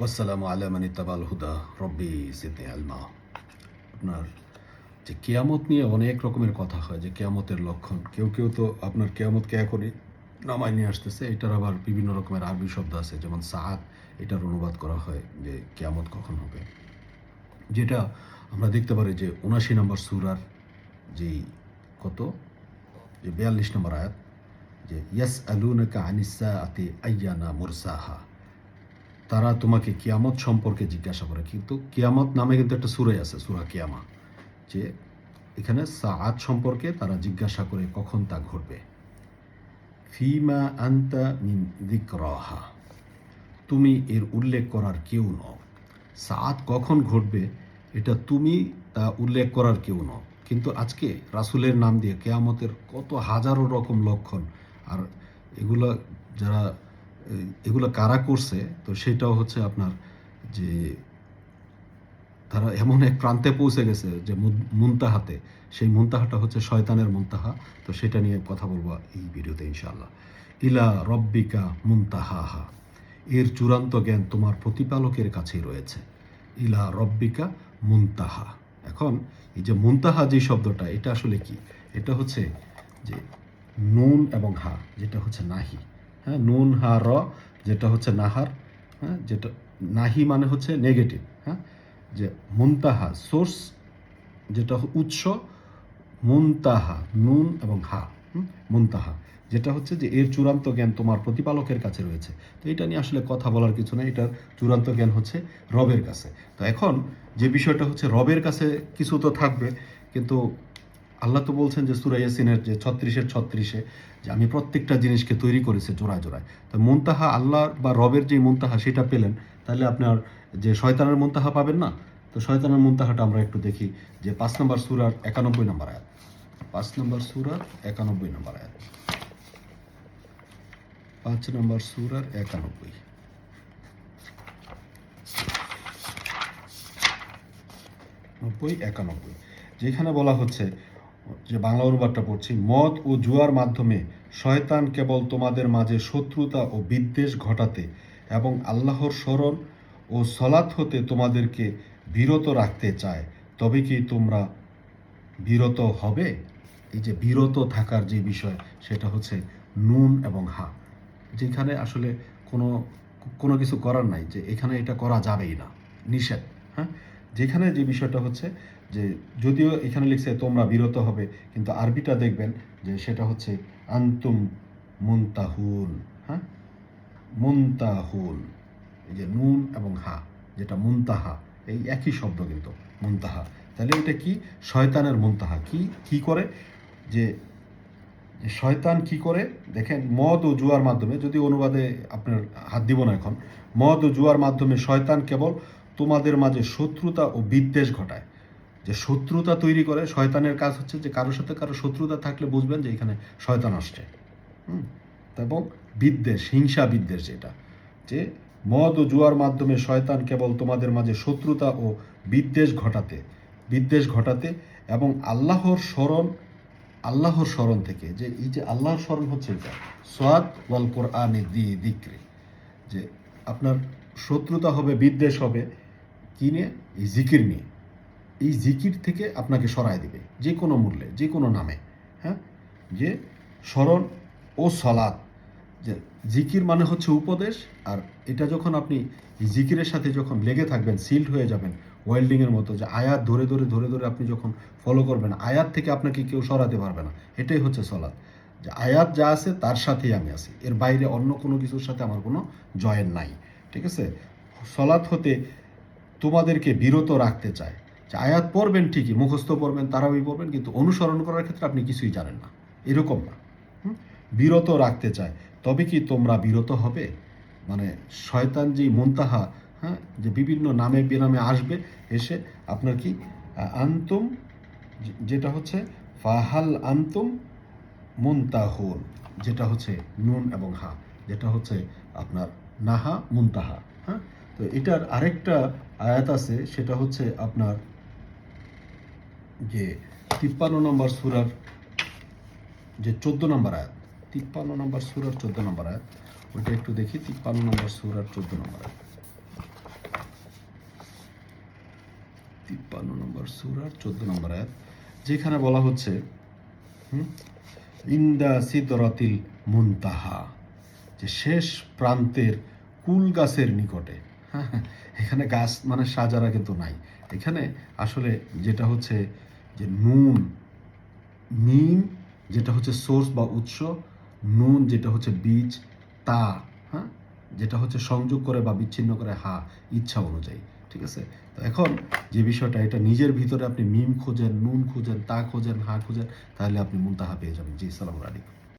ওয়াসালামু আলা মানি তাবাল হুদা, রব্বি জিদনি আলমা। আপনার যে কেয়ামত নিয়ে অনেক রকমের কথা হয়, যে কেয়ামতের লক্ষণ, কেউ কেউ তো আপনার কেয়ামতকে এখনই নামায় নিয়ে আসতেছে। এটার আবার বিভিন্ন রকমের আরবি শব্দ আছে, যেমন সাহাত এটার অনুবাদ করা হয় যে কেয়ামত কখন হবে। যেটা আমরা দেখতে পারি যে উনাশি নম্বর সুরার যেই কত? যে বিয়াল্লিশ নম্বর আয়াত, যে ইয়াস আলুনাকা আনিসা আতে আইয়ানা মুরসাহা। তারা তোমাকে কিয়ামত সম্পর্কে জিজ্ঞাসা করে। কিন্তু কিয়ামত নামে কিন্তু একটা সুরাই আছে, সুরা কিয়ামা, যে এখানে সাআত সম্পর্কে তারা জিজ্ঞাসা করে কখন তা ঘটবে। ফিমা আন্তা মিন দিকরাহা তুমি এর উল্লেখ করার কেউ নও। সাআত কখন ঘটবে, এটা তুমি তা উল্লেখ করার কেউ নও। কিন্তু আজকে রাসুলের নাম দিয়ে কেয়ামতের কত হাজারো রকম লক্ষণ, আর এগুলো যারা এগুলো কারা করছে? তো সেটাও হচ্ছে আপনার যে তারা এমন এক প্রান্তে পৌঁছে গেছে যে মুন- মুনতাহাতে। সেই মুনতাহাটা হচ্ছে শয়তানের মুনতাহা। তো সেটা নিয়ে কথা বলব এই ভিডিওতে ইনশাআল্লাহ। ইলা রব্বিকা মুনতাহাহা। এর চূড়ান্ত জ্ঞান তোমার প্রতিপালকের কাছেই রয়েছে। ইলা রব্বিকা মুনতাহা। এখন এই যে মুনতাহা যে শব্দটা, এটা আসলে কি? এটা হচ্ছে যে নুন এবং হা, যেটা হচ্ছে নাহি। হ্যাঁ নুন, হা, র, যেটা হচ্ছে নাহার হ্যাঁ যেটা, নাহি মানে হচ্ছে নেগেটিভ হ্যাঁ যে মুনতাহা সোর্স যেটা উৎস, মুনতাহা, নুন এবং হা? মুনতাহা, যেটা হচ্ছে যে এর চূড়ান্ত জ্ঞান তোমার প্রতিপালকের কাছে রয়েছে তো এটা নিয়ে আসলে কথা বলার কিছু নেই, এটার চূড়ান্ত জ্ঞান হচ্ছে রবের কাছে তো এখন যে বিষয়টা হচ্ছে রবের কাছে কিছু তো থাকবে, কিন্তু আল্লাহ তো বলছেন যে সুরা ইয়াসিনের যে ছত্রিশের ছত্রিশে যে আমি প্রত্যেকটা জিনিসকে তৈরি করেছি জোড়ায় জোড়ায়। তো মুনতাহা আল্লাহ বা রবের যে মুনতাহা সেটা পেলেন, তাহলে আপনার যে শয়তানের মুনতাহা পাবেন না? তো শয়তানের মুনতাহাটা আমরা একটু দেখি যে পাঁচ নম্বর সুরার একানব্বই নম্বর আয়াত। পাঁচ নম্বর সুরার একানব্বই নম্বর আয়াত। পাঁচ নম্বর সুরার একানব্বই। নব্বই, একানব্বই। যেখানে বলা হচ্ছে যে বাংলা অনুবাদটা পড়ছি, মদ ও জুয়ার মাধ্যমে শয়তান কেবল তোমাদের মাঝে শত্রুতা ও বিদ্বেষ ঘটাতে এবং আল্লাহর স্মরণ ও সলাৎ হতে তোমাদেরকে বিরত রাখতে চায়। তবে কি তোমরা বিরত হবে? এই যে বিরত থাকার যে বিষয়, সেটা হচ্ছে নুন এবং হা। যেখানে আসলে কোনো কোনো কিছু করার নাই যে এখানে এটা করা যাবেই না। নিষেধ হ্যাঁ? যেখানে যে বিষয়টা হচ্ছে যে যদিও এখানে লিখছে তোমরা বিরত হবে, কিন্তু আরবিটা দেখবেন যে সেটা হচ্ছে আন্তুম মুনতাহুন হ্যাঁ? মুনতাহুন, এই যে নুন এবং হা, যেটা মুনতাহা, এই একই শব্দ কিন্তু, মুনতাহা। তাহলে এটা কি? শয়তানের মুনতাহা। কি? কি করে? যে শয়তান কি করে? দেখেন, মদ ও জুয়ার মাধ্যমে, যদি অনুবাদে আপনার হাত দিব না এখন, মদ ও জুয়ার মাধ্যমে শয়তান কেবল তোমাদের মাঝে শত্রুতা ও বিদ্বেষ ঘটায়। যে শত্রুতা তৈরি করে, শয়তানের কাজ হচ্ছে যে কারোর সাথে কারও শত্রুতা থাকলে বুঝবেন যে এখানে শয়তান আসছে। হুম? এবং বিদ্বেষ, হিংসা বিদ্বেষ যেটা, যে মদ ও জুয়ার মাধ্যমে শয়তান কেবল তোমাদের মাঝে শত্রুতা ও বিদ্বেষ ঘটাতে বিদ্বেষ ঘটাতে এবং আল্লাহর স্মরণ আল্লাহর স্মরণ থেকে, যে এই যে আল্লাহর স্মরণ হচ্ছে এটা, সোয়াদ ওয়াল কোরআনে দি দিক্রে, যে আপনার শত্রুতা হবে, বিদ্বেষ হবে কি নিয়ে এই জিকির নিয়ে। এই জিকির থেকে আপনাকে সরায় দিবে, যে কোনো মূল্যে, যে কোনো নামে হ্যাঁ? যে স্মরণ ও সলাদ যে জিকির মানে হচ্ছে উপদেশ, আর এটা যখন আপনি জিকিরের সাথে যখন লেগে থাকবেন সিল্ড হয়ে যাবেন ওয়েল্ডিংয়ের মতো, যে আয়াত ধরে ধরে ধরে ধরে আপনি যখন ফলো করবেন, আয়াত থেকে আপনাকে কেউ সরাতে পারবে না। এটাই হচ্ছে সলাদ যে আয়াত যা আছে, তার সাথেই আমি আছি। এর বাইরে অন্য কোনো কিছুর সাথে আমার কোনো জয়েন নাই, ঠিক আছে? সলাৎ হতে তোমাদেরকে বিরত রাখতে চায়। যে আয়াত পড়বেন ঠিকই, মুখস্থ পড়বেন, তারাবি পড়বেন, কিন্তু অনুসরণ করার ক্ষেত্রে আপনি কিছুই জানেন না। এরকম না? বিরত রাখতে চায়। তবে কি তোমরা বিরত হবে? মানে শয়তান যে মুনতাহা হ্যাঁ যে বিভিন্ন নামে বেনামে আসবে, এসে আপনার কি আন্তুম যেটা হচ্ছে, ফাহাল আন্তুম মুনতাহুন, যেটা হচ্ছে নুন এবং হা, যেটা হচ্ছে আপনার নাহা মুন্তাহা হ্যাঁ? তো এটার আরেকটা আয়াত আছে, সেটা হচ্ছে আপনার যে তিপ্পান্ন নম্বর সুরার যে চোদ্দ নম্বর আয়াত। তিপ্পান্ন নম্বর সুরার চোদ্দ নম্বর আয়াত। ওইটা একটু দেখি, তিপ্পান্ন নম্বর সুরার চোদ্দ নম্বর আয়াত। তিপ্পান্ন নম্বর সুরার চোদ্দ নম্বর আয়াত, যেখানে বলা হচ্ছে ইন্দা সিদরাতিল মুনতাহা, যে শেষ প্রান্তের কুল গাছের নিকটে হ্যাঁ, এখানে গাছ মানে সাজারা কিন্তু নাই। এখানে আসলে যেটা হচ্ছে যে নুন মিম যেটা হচ্ছে সোর্স বা উৎস নুন যেটা হচ্ছে বীজ তা হ্যাঁ? যেটা হচ্ছে সংযোগ করে বা বিচ্ছিন্ন করে হা ইচ্ছা অনুযায়ী ঠিক আছে? তো এখন যে বিষয়টা এটা নিজের ভিতরে আপনি মিম খোঁজেন নুন খোঁজেন তা খোঁজেন হা খোঁজেন তাহলে আপনি মুনতাহা পেয়ে যাবেন। জি সালাম আলাইকুম।